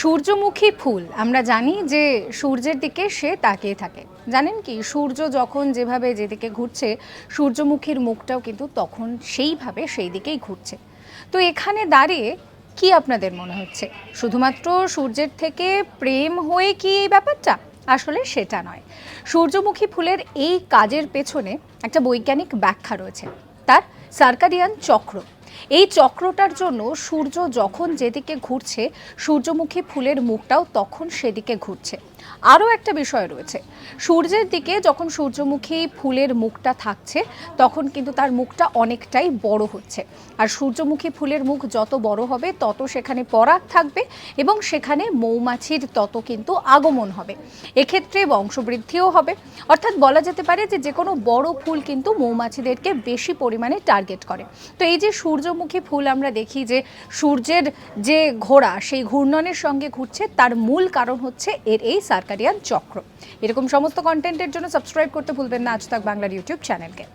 সূর্যমুখী ফুল। আমরা জানি যে সূর্যের দিকে সে তাকিয়ে থাকে। জানেন কি, সূর্য যখন যেভাবে যেদিকে ঘুরছে, সূর্যমুখীর মুখটাও কিন্তু তখন সেইভাবে সেই দিকেই ঘুরছে। তো এখানে দাঁড়িয়ে কি আপনাদের মনে হচ্ছে? শুধুমাত্র সূর্যের থেকে প্রেম হয়ে কি এই ব্যাপারটা? আসলে সেটা নয়। সূর্যমুখী ফুলের এই কাজের পেছনে একটা বৈজ্ঞানিক ব্যাখ্যা রয়েছে। তার সার্কাডিয়ান চক্র। এই চক্রটার জন্য সূর্য যখন যেদিকে ঘুরছে, সূর্যমুখী ফুলের মুখটাও তখন সেদিকে ঘুরছে। আরও একটা বিষয় রয়েছে। সূর্যের দিকে যখন সূর্যমুখী ফুলের মুখটা থাকছে, তখন কিন্তু তার মুখটা অনেকটাই বড় হচ্ছে। আর সূর্যমুখী ফুলের মুখ যত বড় হবে, তত সেখানে পরাগ থাকবে এবং সেখানে মৌমাছির তত কিন্তু আগমন হবে। এক্ষেত্রে বংশবৃদ্ধিও হবে। অর্থাৎ বলা যেতে পারে যে যে কোনো বড় ফুল কিন্তু মৌমাছিদেরকে বেশি পরিমাণে টার্গেট করে। তো এই যে সূর্যমুখী ফুল আমরা দেখি যে সূর্যের যে ঘোড়া, সেই ঘূর্ণনের সঙ্গে ঘুরছে, তার মূল কারণ হচ্ছে এর এই সার্কারিয়ান চক্র। এরকম সমস্ত কন্টেন্টের জন্য সাবস্ক্রাইব করতে ভুলবেন না। আজ তাক বাংলার ইউটিউব চ্যানেলকে